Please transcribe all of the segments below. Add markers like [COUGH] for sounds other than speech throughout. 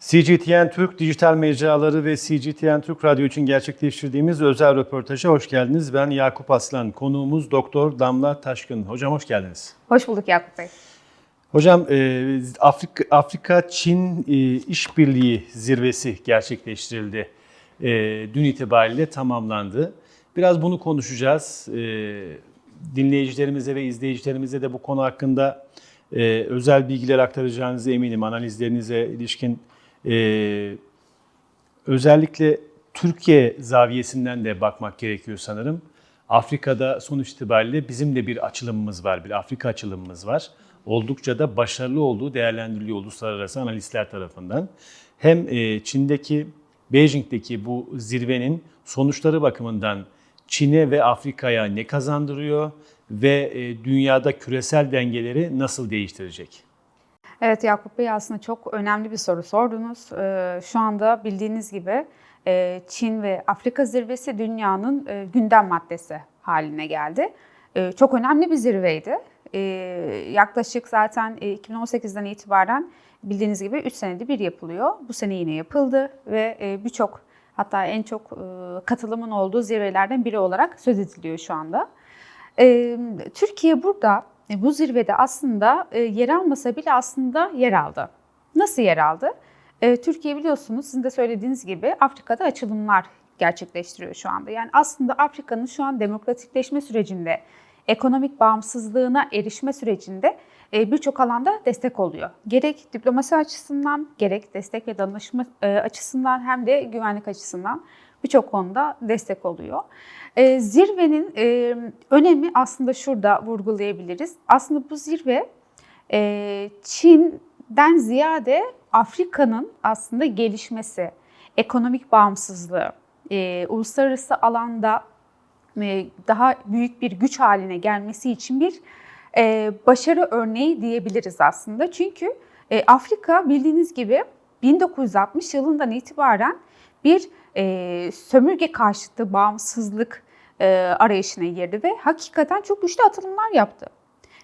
CGTN Türk dijital mecraları ve CGTN Türk Radyo için gerçekleştirdiğimiz özel röportaja hoş geldiniz. Ben Yakup Aslan, konuğumuz Doktor Damla Taşkın. Hocam hoş geldiniz. Hoş bulduk Yakup Bey. Hocam e, Afrika, Afrika Çin e, işbirliği zirvesi gerçekleştirildi. E, dün itibariyle tamamlandı. Biraz bunu konuşacağız. Dinleyicilerimize ve izleyicilerimize de bu konu hakkında özel bilgiler aktaracağınızı eminim. Analizlerinize ilişkin e, özellikle Türkiye zaviyesinden de bakmak gerekiyor sanırım. Afrika'da sonuç itibariyle bizim de bir açılımımız var, bir Afrika açılımımız var. Oldukça da başarılı olduğu değerlendiriliyor uluslararası analistler tarafından. Hem e, Çin'deki, Beijing'deki bu zirvenin sonuçları bakımından Çin'e ve Afrika'ya ne kazandırıyor ve e, dünyada küresel dengeleri nasıl değiştirecek? Evet Yakup Bey aslında çok önemli bir soru sordunuz. Ee, Şu anda bildiğiniz gibi e, Çin ve Afrika zirvesi dünyanın e, gündem maddesi haline geldi. E, Çok önemli bir zirveydi. Yaklaşık zaten e, 2018'den itibaren bildiğiniz gibi 3 senede bir yapılıyor. Bu sene yine yapıldı ve birçok hatta en çok katılımın olduğu zirvelerden biri olarak söz ediliyor şu anda. Türkiye burada bu zirvede aslında e, yer almasa bile aslında yer aldı. Nasıl yer aldı? E, Türkiye biliyorsunuz sizin de söylediğiniz gibi Afrika'da açılımlar gerçekleştiriyor şu anda. Yani aslında Afrika'nın şu an demokratikleşme sürecinde, ekonomik bağımsızlığına erişme sürecinde e, birçok alanda destek oluyor. Gerek diplomasi açısından, gerek destek ve danışma e, açısından hem de güvenlik açısından birçok konuda destek oluyor. E, zirvenin e, önemi aslında şurada vurgulayabiliriz. Aslında bu zirve e, Çin'den ziyade Afrika'nın aslında gelişmesi, ekonomik bağımsızlığı, e, uluslararası alanda e, daha büyük bir güç haline gelmesi için bir e, başarı örneği diyebiliriz aslında. Çünkü e, Afrika bildiğiniz gibi 1960 yılından itibaren bir e, sömürge karşıtı bağımsızlık e, arayışına girdi ve hakikaten çok güçlü atılımlar yaptı.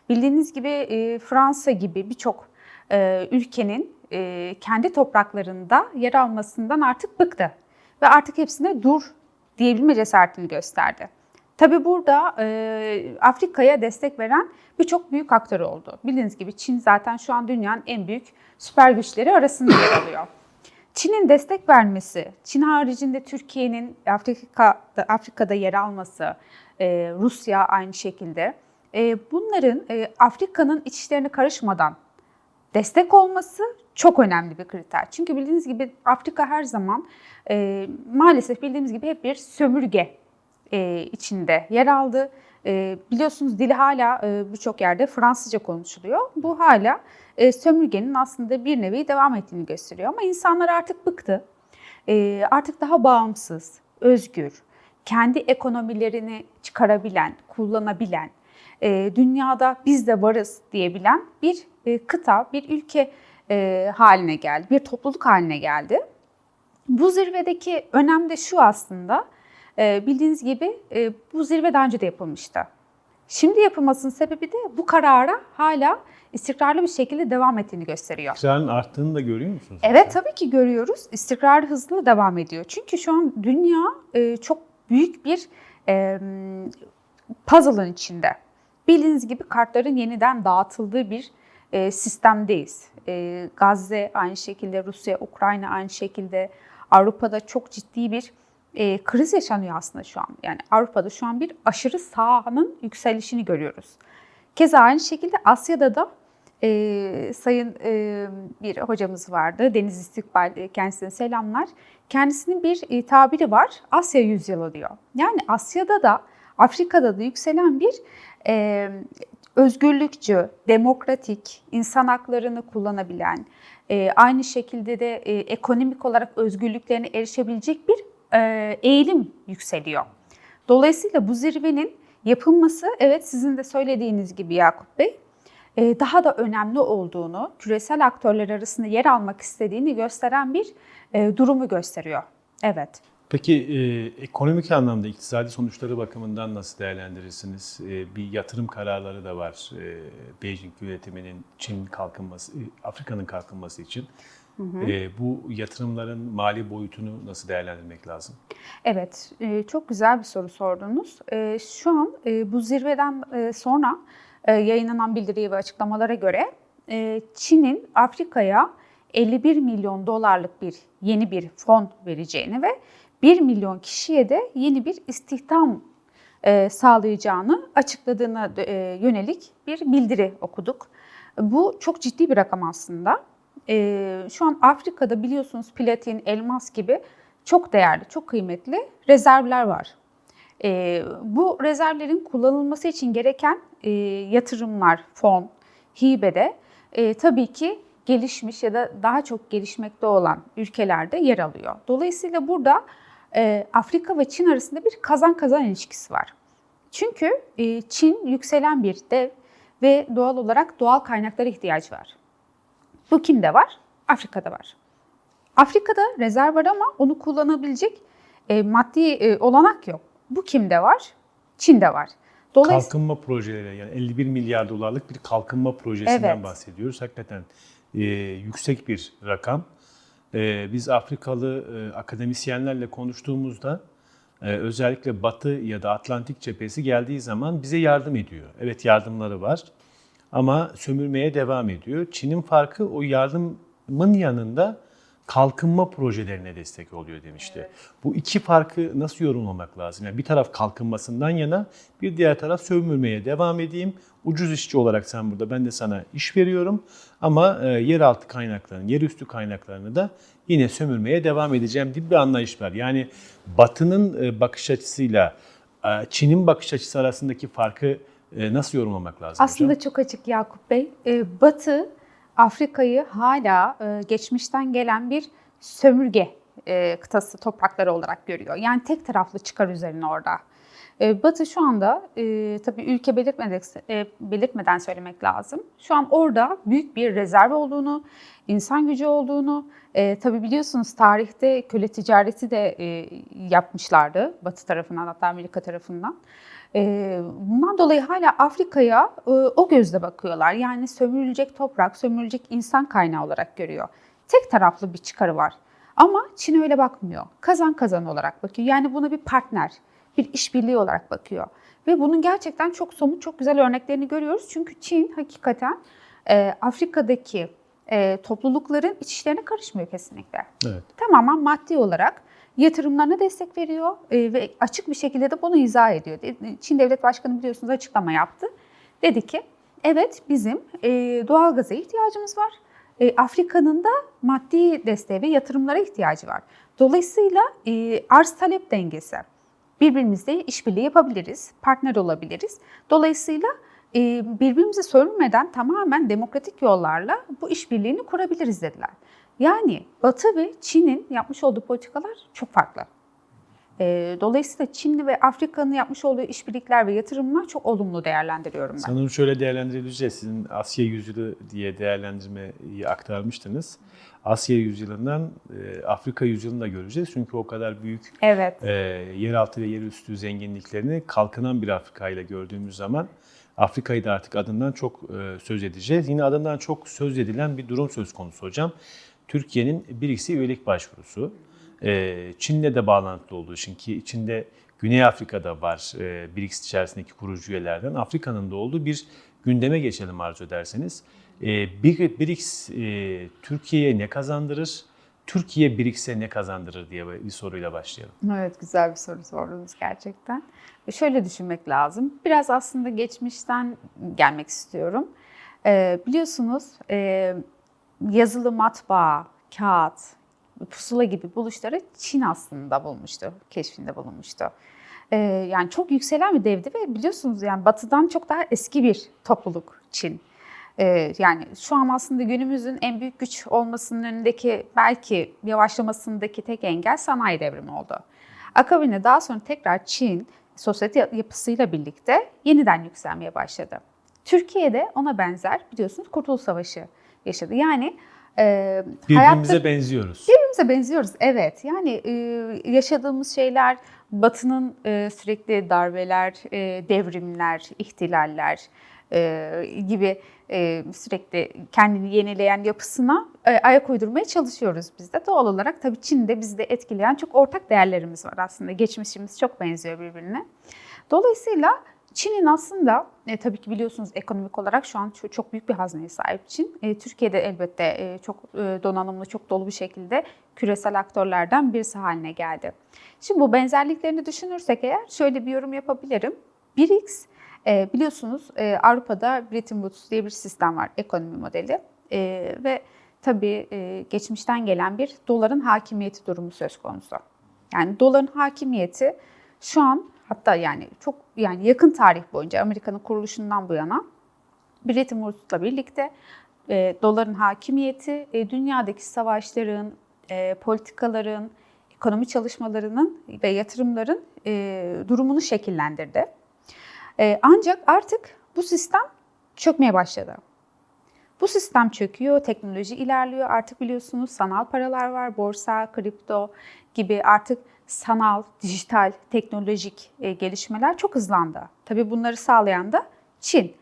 Bildiğiniz gibi e, Fransa gibi birçok e, ülkenin e, kendi topraklarında yer almasından artık bıktı ve artık hepsine dur diyebilme cesaretini gösterdi. Tabi burada e, Afrika'ya destek veren birçok büyük aktör oldu. Bildiğiniz gibi Çin zaten şu an dünyanın en büyük süper güçleri arasında yer alıyor. Çin'in destek vermesi, Çin haricinde Türkiye'nin Afrika'da, Afrika'da yer alması, e, Rusya aynı şekilde e, bunların e, Afrika'nın iç işlerine karışmadan destek olması çok önemli bir kriter. Çünkü bildiğiniz gibi Afrika her zaman maalesef bildiğimiz gibi hep bir sömürge içinde yer aldı. E, biliyorsunuz dili hala e, birçok yerde Fransızca konuşuluyor. Bu hala e, sömürgenin aslında bir nevi devam ettiğini gösteriyor. Ama insanlar artık bıktı. E, artık daha bağımsız, özgür, kendi ekonomilerini çıkarabilen, kullanabilen, e, dünyada biz de varız diyebilen bir kıta, bir ülke haline geldi, bir topluluk haline geldi. Bu zirvedeki önem de şu aslında, bildiğiniz gibi e, bu zirve daha önce de yapılmıştı. Şimdi yapılmasının sebebi de bu karara hala istikrarlı bir şekilde devam ettiğini gösteriyor. İstikrarın arttığını da görüyor musunuz? Evet tabii ki görüyoruz. İstikrar hızlı devam ediyor. Çünkü şu an dünya e, çok büyük bir e, puzzle'ın içinde. Bildiğiniz gibi kartların yeniden dağıtıldığı bir sistemdeyiz. Gazze aynı şekilde, Rusya, Ukrayna aynı şekilde. Avrupa'da çok ciddi bir e, kriz yaşanıyor aslında şu an. Yani Avrupa'da şu an bir aşırı sağın yükselişini görüyoruz. Keza aynı şekilde Asya'da da e, sayın e, bir hocamız vardı, Deniz İstikbal, e, kendisine selamlar. Kendisinin bir e, tabiri var, Asya yüzyılı diyor. Yani Asya'da da, Afrika'da da yükselen bir e, özgürlükçü, demokratik, insan haklarını kullanabilen, e, aynı şekilde de e, ekonomik olarak özgürlüklerine erişebilecek bir e, eğilim yükseliyor. Dolayısıyla bu zirvenin yapılması evet sizin de söylediğiniz gibi Yakup Bey e, daha da önemli olduğunu, küresel aktörler arasında yer almak istediğini gösteren bir e, durumu gösteriyor. Evet. Peki e, ekonomik anlamda iktisadi sonuçları bakımından nasıl değerlendirirsiniz? E, bir yatırım kararları da var e, Beijing yönetiminin Çin kalkınması, Afrika'nın kalkınması için. E, bu yatırımların mali boyutunu nasıl değerlendirmek lazım? Evet, e, çok güzel bir soru sordunuz. E, Şu an e, bu zirveden e, sonra e, yayınlanan bildiri ve açıklamalara göre e, Çin'in Afrika'ya 51 milyon dolarlık bir yeni bir fon vereceğini ve 1 milyon kişiye de yeni bir istihdam e, sağlayacağını açıkladığına e, yönelik bir bildiri okuduk. Bu çok ciddi bir rakam aslında. E, Şu an Afrika'da biliyorsunuz platin, elmas gibi çok değerli, çok kıymetli rezervler var. E, bu rezervlerin kullanılması için gereken e, yatırımlar, fon, hibede e, tabii ki gelişmiş ya da daha çok gelişmekte olan ülkelerde yer alıyor. Dolayısıyla burada e, Afrika ve Çin arasında bir kazan kazan ilişkisi var. Çünkü e, Çin yükselen bir dev ve doğal olarak doğal kaynaklara ihtiyacı var. Bu kimde var? Afrika'da var. Afrika'da rezerv var ama onu kullanabilecek e, maddi e, olanak yok. Bu kimde var? Çin'de var. Dolayısıyla Kalkınma projeleri yani 51 milyar dolarlık bir kalkınma projesinden Evet. bahsediyoruz. Hakikaten e, yüksek bir rakam. E, biz Afrikalı e, akademisyenlerle konuştuğumuzda e, özellikle Batı ya da Atlantik cephesi geldiği zaman bize yardım ediyor. Evet yardımları var ama sömürmeye devam ediyor. Çin'in farkı o yardımın yanında kalkınma projelerine destek oluyor demişti. Bu iki farkı nasıl yorumlamak lazım? Yani bir taraf kalkınmasından yana, bir diğer taraf sömürmeye devam edeyim. Ucuz işçi olarak sen burada, ben de sana iş veriyorum. Ama e, yeraltı kaynaklarını, yerüstü kaynaklarını da yine sömürmeye devam edeceğim gibi bir anlayış var. Yani Batı'nın e, bakış açısıyla e, Çin'in bakış açısı arasındaki farkı nasıl yorumlamak lazım aslında hocam? çok açık Yakup Bey. E, Batı Afrika'yı hala e, geçmişten gelen bir sömürge e, kıtası toprakları olarak görüyor. Yani tek taraflı çıkar üzerine orada. E, Batı şu anda e, tabii ülke belirtmedik, e, belirtmeden söylemek lazım. Şu an orada büyük bir rezerv olduğunu, insan gücü olduğunu, e, tabii biliyorsunuz tarihte köle ticareti de e, yapmışlardı Batı tarafından hatta Amerika tarafından. E, bundan dolayı hala Afrika'ya e, o gözle bakıyorlar. Yani sömürülecek toprak, sömürülecek insan kaynağı olarak görüyor. Tek taraflı bir çıkarı var. Ama Çin öyle bakmıyor. Kazan kazan olarak bakıyor. Yani buna bir partner, bir işbirliği olarak bakıyor. Ve bunun gerçekten çok somut, çok güzel örneklerini görüyoruz. Çünkü Çin hakikaten e, Afrika'daki e, toplulukların iç işlerine karışmıyor kesinlikle. Evet. Tamamen maddi olarak yatırımlarına destek veriyor e, ve açık bir şekilde de bunu izah ediyor. De- Çin Devlet Başkanı biliyorsunuz açıklama yaptı. Dedi ki evet bizim e, doğalgaza ihtiyacımız var. E, Afrika'nın da maddi desteğe ve yatırımlara ihtiyacı var. Dolayısıyla e, arz talep dengesi. Birbirimizle işbirliği yapabiliriz, partner olabiliriz. Dolayısıyla e, birbirimizi sömürmeden tamamen demokratik yollarla bu işbirliğini kurabiliriz dediler. Yani Batı ve Çin'in yapmış olduğu politikalar çok farklı. E, dolayısıyla Çinli ve Afrika'nın yapmış olduğu işbirlikler ve yatırımlar çok olumlu değerlendiriyorum ben. Sanırım şöyle değerlendirebileceğiz. Sizin Asya yüzyılı diye değerlendirmeyi aktarmıştınız. Asya yüzyılından e, Afrika yüzyılını da göreceğiz. Çünkü o kadar büyük Evet. e, yeraltı ve yerüstü zenginliklerini kalkınan bir Afrika ile gördüğümüz zaman Afrika'yı da artık adından çok e, söz edeceğiz. Yine adından çok söz edilen bir durum söz konusu hocam. Türkiye'nin BRICS'e üyelik başvurusu. E, Çin'le de bağlantılı olduğu için ki içinde Güney Afrika'da var e, BRICS içerisindeki kurucu üyelerden. Afrika'nın da olduğu bir gündeme geçelim arzu ederseniz. E, Bir- BRICS e, Türkiye'ye ne kazandırır? Türkiye BRICS'e ne kazandırır diye bir soruyla başlayalım. Evet güzel bir soru sordunuz gerçekten. E, Şöyle düşünmek lazım. Biraz aslında geçmişten gelmek istiyorum. Ee, biliyorsunuz e, yazılı matbaa, kağıt, pusula gibi buluşları Çin aslında bulmuştu, keşfinde bulunmuştu. Ee, yani çok yükselen bir devdi ve biliyorsunuz yani batıdan çok daha eski bir topluluk Çin. Ee, yani şu an aslında günümüzün en büyük güç olmasının önündeki belki yavaşlamasındaki tek engel sanayi devrimi oldu. Akabinde daha sonra tekrar Çin sosyete yapısıyla birlikte yeniden yükselmeye başladı. Türkiye'de ona benzer biliyorsunuz Kurtuluş Savaşı yaşadı. Yani e, Birbirimize hayatta benziyoruz. birbirimize benziyoruz. Evet yani e, yaşadığımız şeyler Batı'nın e, sürekli darbeler, e, devrimler, ihtilaller, e, gibi e, sürekli kendini yenileyen yapısına e, ayak uydurmaya çalışıyoruz biz de. Doğal olarak tabii Çin'de bizi de etkileyen çok ortak değerlerimiz var aslında. Geçmişimiz çok benziyor birbirine. Dolayısıyla Çin'in aslında e, tabii ki biliyorsunuz ekonomik olarak şu an çok, çok büyük bir hazneye sahip Çin. E, Türkiye'de elbette e, çok e, donanımlı, çok dolu bir şekilde küresel aktörlerden birisi haline geldi. Şimdi bu benzerliklerini düşünürsek eğer şöyle bir yorum yapabilirim. BRICS e, biliyorsunuz e, Avrupa'da Bretton Woods diye bir sistem var, ekonomi modeli. E, ve tabii e, geçmişten gelen bir doların hakimiyeti durumu söz konusu. Yani doların hakimiyeti şu an hatta yani çok yani yakın tarih boyunca Amerika'nın kuruluşundan bu yana Bretton Woods'la birlikte e, doların hakimiyeti e, dünyadaki savaşların, e, politikaların, ekonomi çalışmalarının ve yatırımların e, durumunu şekillendirdi. E, ancak artık bu sistem çökmeye başladı. Bu sistem çöküyor, teknoloji ilerliyor. Artık biliyorsunuz sanal paralar var, borsa, kripto gibi artık sanal, dijital, teknolojik e, gelişmeler çok hızlandı. Tabii bunları sağlayan da Çin.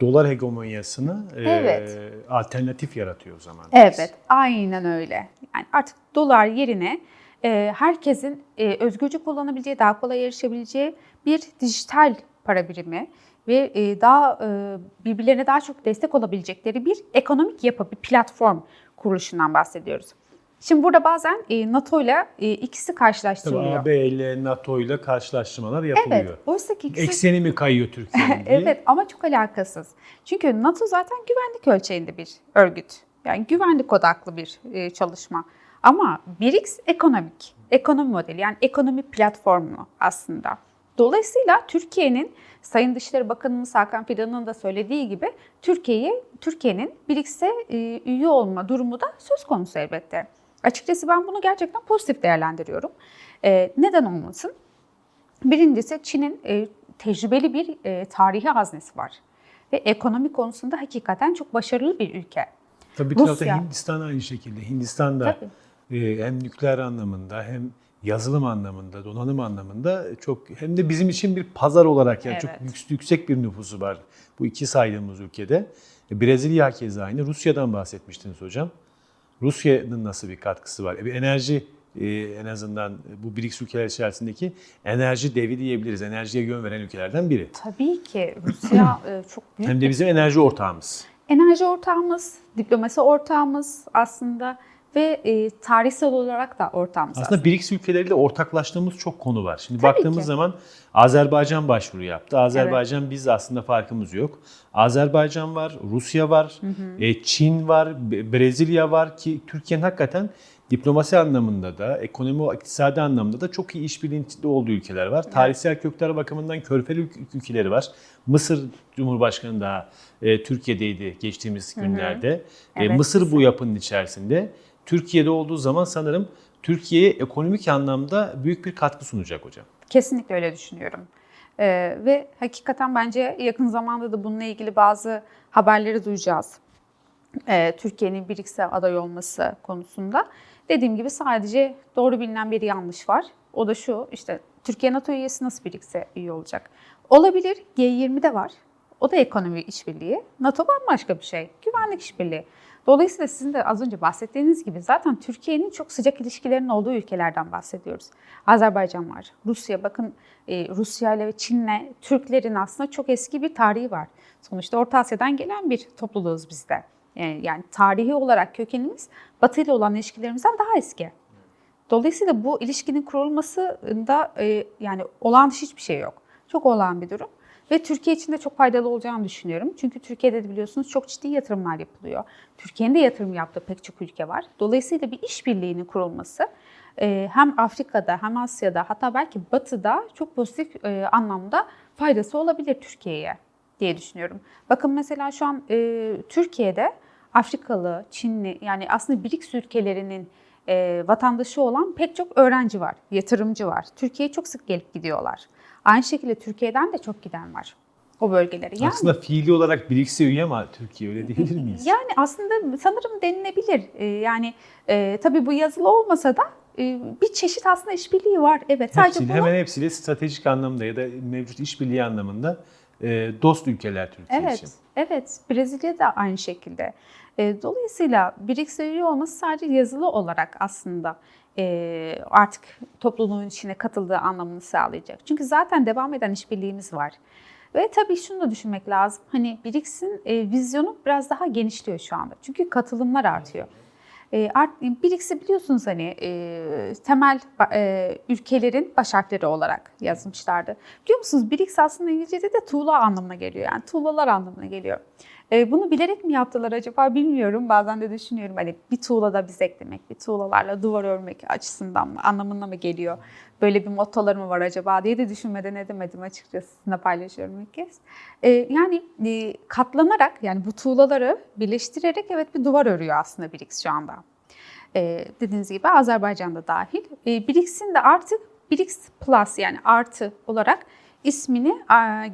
Dolar hegemonyasını e, Evet. alternatif yaratıyor o zaman. Evet, aynen öyle. Yani artık dolar yerine e, herkesin e, özgürce kullanabileceği, daha kolay erişebileceği bir dijital para birimi ve e, daha e, birbirlerine daha çok destek olabilecekleri bir ekonomik yapı, bir platform kuruluşundan bahsediyoruz. Şimdi burada bazen e, NATO ile e, ikisi Tabii karşılaştırılıyor. AB ile NATO ile karşılaştırmalar yapılıyor. Evet, oysa ki ikisi Ekseni mi kayıyor Türkiye'nin. [LAUGHS] Evet ama çok alakasız. Çünkü NATO zaten güvenlik ölçeğinde bir örgüt. Yani güvenlik odaklı bir e, çalışma. Ama BRICS ekonomik, ekonomi modeli yani ekonomi platformu aslında. Dolayısıyla Türkiye'nin Sayın Dışişleri Bakanımız Hakan Fidan'ın da söylediği gibi Türkiye'yi Türkiye'nin BRICS'e üye olma durumu da söz konusu elbette. Açıkçası ben bunu gerçekten pozitif değerlendiriyorum. E, neden olmasın? Birincisi Çin'in e, tecrübeli bir e, tarihi haznesi var. Ve ekonomi konusunda hakikaten çok başarılı bir ülke. Tabii tarafta Rusya. Hindistan aynı şekilde. Hindistan da e, hem nükleer anlamında hem yazılım anlamında, donanım anlamında çok hem de bizim için bir pazar olarak yani çok Evet. yük- yüksek bir nüfusu var bu iki saydığımız ülkede. Brezilya keza aynı. Rusya'dan bahsetmiştiniz hocam. Rusya'nın nasıl bir katkısı var? E, bir enerji e, en azından bu BRICS ülkeler içerisindeki enerji devi diyebiliriz. Enerjiye yön veren ülkelerden biri. Tabii ki Rusya [CLEARS THROAT] e, çok büyük Hem de bizim enerji ortağımız. enerji ortağımız, diplomasi ortağımız aslında ve e, tarihsel olarak da ortağımız Aslında BRICS ülkeleriyle ortaklaştığımız çok konu var. Şimdi Tabii baktığımız ki. zaman Azerbaycan başvuru yaptı. Azerbaycan biz aslında farkımız yok. Azerbaycan var, Rusya var, e, Çin var, Brezilya var ki Türkiye'nin hakikaten diplomasi anlamında da, ekonomi, iktisadi anlamda da çok iyi işbirliğinde olduğu ülkeler var. Tarihsel kökler bakımından körfeli ül- ülkeleri var. Mısır Cumhurbaşkanı da e, Türkiye'deydi geçtiğimiz günlerde. E, Evet. Mısır bu yapının içerisinde. Türkiye'de olduğu zaman sanırım Türkiye'ye ekonomik anlamda büyük bir katkı sunacak hocam. Kesinlikle öyle düşünüyorum. Ee, ve hakikaten bence yakın zamanda da bununla ilgili bazı haberleri duyacağız. Ee, Türkiye'nin BRICS'e aday olması konusunda. Dediğim gibi sadece doğru bilinen bir yanlış var. O da şu işte Türkiye NATO üyesi nasıl BRICS'e üye olacak? Olabilir G20'de var. O da ekonomi işbirliği. NATO bambaşka bir şey. Güvenlik işbirliği. Dolayısıyla sizin de az önce bahsettiğiniz gibi zaten Türkiye'nin çok sıcak ilişkilerinin olduğu ülkelerden bahsediyoruz. Azerbaycan var, Rusya. Bakın e, Rusya ile ve Çin'le Türklerin aslında çok eski bir tarihi var. Sonuçta Orta Asya'dan gelen bir topluluğuz biz de. E, yani tarihi olarak kökenimiz Batı ile olan ilişkilerimizden daha eski. Dolayısıyla bu ilişkinin kurulmasında e, yani olağan dışı hiçbir şey yok. Çok olağan bir durum. Ve Türkiye için de çok faydalı olacağını düşünüyorum. Çünkü Türkiye'de de biliyorsunuz çok ciddi yatırımlar yapılıyor. Türkiye'nin de yatırım yaptığı pek çok ülke var. Dolayısıyla bir işbirliğinin kurulması e, hem Afrika'da hem Asya'da hatta belki Batı'da çok pozitif e, anlamda faydası olabilir Türkiye'ye diye düşünüyorum. Bakın mesela şu an e, Türkiye'de Afrikalı, Çinli yani aslında BRICS ülkelerinin vatandaşı olan pek çok öğrenci var, yatırımcı var. Türkiye'ye çok sık gelip gidiyorlar. Aynı şekilde Türkiye'den de çok giden var o bölgelere. Yani, Aslında fiili olarak BRICS'e üye ama Türkiye öyle diyebilir [LAUGHS] miyiz? yani aslında sanırım denilebilir. E, yani e, tabii bu yazılı olmasa da e, bir çeşit aslında işbirliği var. Evet sadece Hepsiyle, bunu hemen hepsiyle stratejik anlamda ya da mevcut işbirliği anlamında e, dost ülkeler Türkiye Evet, için. evet. Brezilya da aynı şekilde. E, dolayısıyla BRICS'e üye olması sadece yazılı olarak aslında e, artık topluluğun içine katıldığı anlamını sağlayacak. Çünkü zaten devam eden işbirliğimiz var. Ve tabii şunu da düşünmek lazım. Hani BRICS'in e, vizyonu biraz daha genişliyor şu anda. Çünkü katılımlar artıyor. Art, BRICS'i biliyorsunuz hani temel ülkelerin baş harfleri olarak yazmışlardı. Biliyor musunuz BRICS aslında İngilizce'de de tuğla anlamına geliyor. Yani tuğlalar anlamına geliyor. E, bunu bilerek mi yaptılar acaba bilmiyorum. Bazen de düşünüyorum hani bir tuğla da biz eklemek, bir tuğlalarla duvar örmek açısından mı, anlamına mı geliyor? Böyle bir mottoları mı var acaba diye de düşünmeden edemedim açıkçası sizinle paylaşıyorum ilk kez. E, yani e, katlanarak yani bu tuğlaları birleştirerek evet bir duvar örüyor aslında BRICS şu anda. E, dediğiniz gibi Azerbaycan'da dahil. E, BRICS'in de artık BRICS Plus yani artı olarak ismini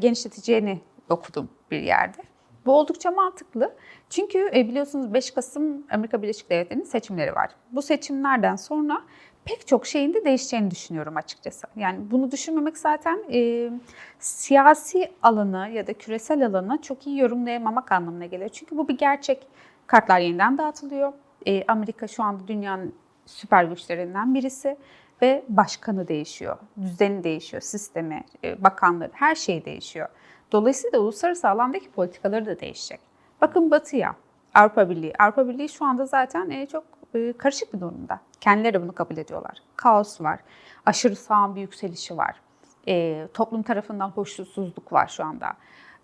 genişleteceğini okudum bir yerde. Bu oldukça mantıklı. Çünkü e, biliyorsunuz 5 Kasım Amerika Birleşik Devletleri'nin seçimleri var. Bu seçimlerden sonra pek çok şeyin de değişeceğini düşünüyorum açıkçası. Yani bunu düşünmemek zaten e, siyasi alanı ya da küresel alanı çok iyi yorumlayamamak anlamına geliyor. Çünkü bu bir gerçek. Kartlar yeniden dağıtılıyor. E, Amerika şu anda dünyanın süper güçlerinden birisi ve başkanı değişiyor, düzeni değişiyor, sistemi, e, bakanları, her şey değişiyor. Dolayısıyla uluslararası alandaki politikaları da değişecek. Bakın Batı'ya, Avrupa Birliği. Avrupa Birliği şu anda zaten e, çok e, karışık bir durumda. Kendileri bunu kabul ediyorlar. Kaos var, aşırı sağın bir yükselişi var. E, toplum tarafından hoşnutsuzluk var şu anda.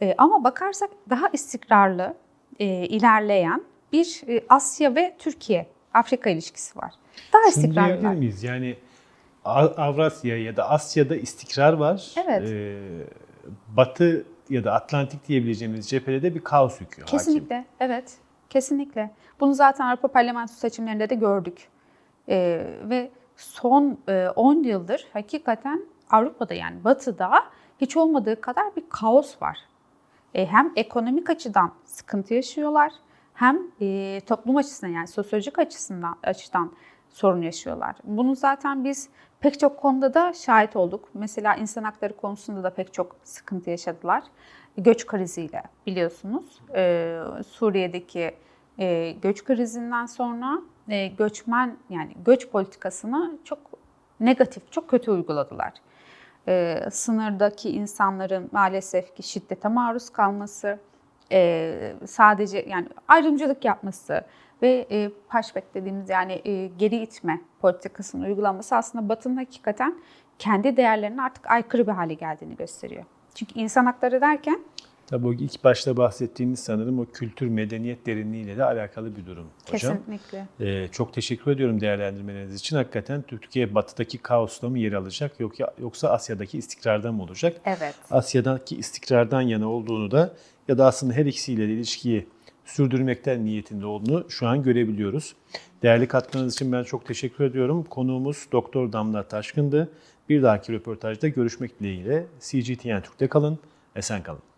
E, ama bakarsak daha istikrarlı, e, ilerleyen bir e, Asya ve Türkiye, Afrika ilişkisi var. Daha Şunu diyebilir istikrarlılar. miyiz? Yani Avrasya ya da Asya'da istikrar var. Evet. Ee, Batı ya da Atlantik diyebileceğimiz cephede de bir kaos hakim. Kesinlikle, evet. Kesinlikle. Bunu zaten Avrupa Parlamentosu seçimlerinde de gördük. Ee, ve son e, 10 yıldır hakikaten Avrupa'da yani Batı'da hiç olmadığı kadar bir kaos var. E, hem ekonomik açıdan sıkıntı yaşıyorlar, hem e, toplum açısından yani sosyolojik açısından açıdan sorun yaşıyorlar. Bunu zaten biz pek çok konuda da şahit olduk. Mesela insan hakları konusunda da pek çok sıkıntı yaşadılar. Göç kriziyle biliyorsunuz. E, Suriye'deki e, göç krizinden sonra e, göçmen yani göç politikasını çok negatif, çok kötü uyguladılar. E, sınırdaki insanların maalesef ki şiddete maruz kalması, e, sadece yani ayrımcılık yapması ve e, pushback dediğimiz yani e, geri itme politikasının uygulanması aslında Batı'nın hakikaten kendi değerlerine artık aykırı bir hale geldiğini gösteriyor. Çünkü insan hakları derken Tabii o ilk başta bahsettiğiniz sanırım o kültür, medeniyet derinliğiyle de alakalı bir durum hocam. kesinlikle. Ee, çok teşekkür ediyorum değerlendirmeleriniz için. Hakikaten Türkiye batıdaki kaosla mı yer alacak yoksa Asya'daki istikrarda mı olacak? Evet. Asya'daki istikrardan yana olduğunu da ya da aslında her ikisiyle de ilişkiyi sürdürmekten niyetinde olduğunu şu an görebiliyoruz. Değerli katkılarınız için ben çok teşekkür ediyorum. Konuğumuz Doktor Damla Taşkın'dı. Bir dahaki röportajda görüşmek dileğiyle CGTN Türk'te kalın, esen kalın.